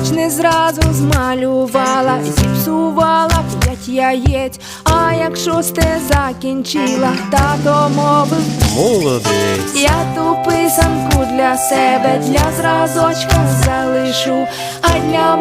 Хоч не зразу змалювала, зіпсувала п'ять яєць. А як шосте закінчила, тато мовив, Молодець. я ту писанку для себе, для зразочка залишу, а для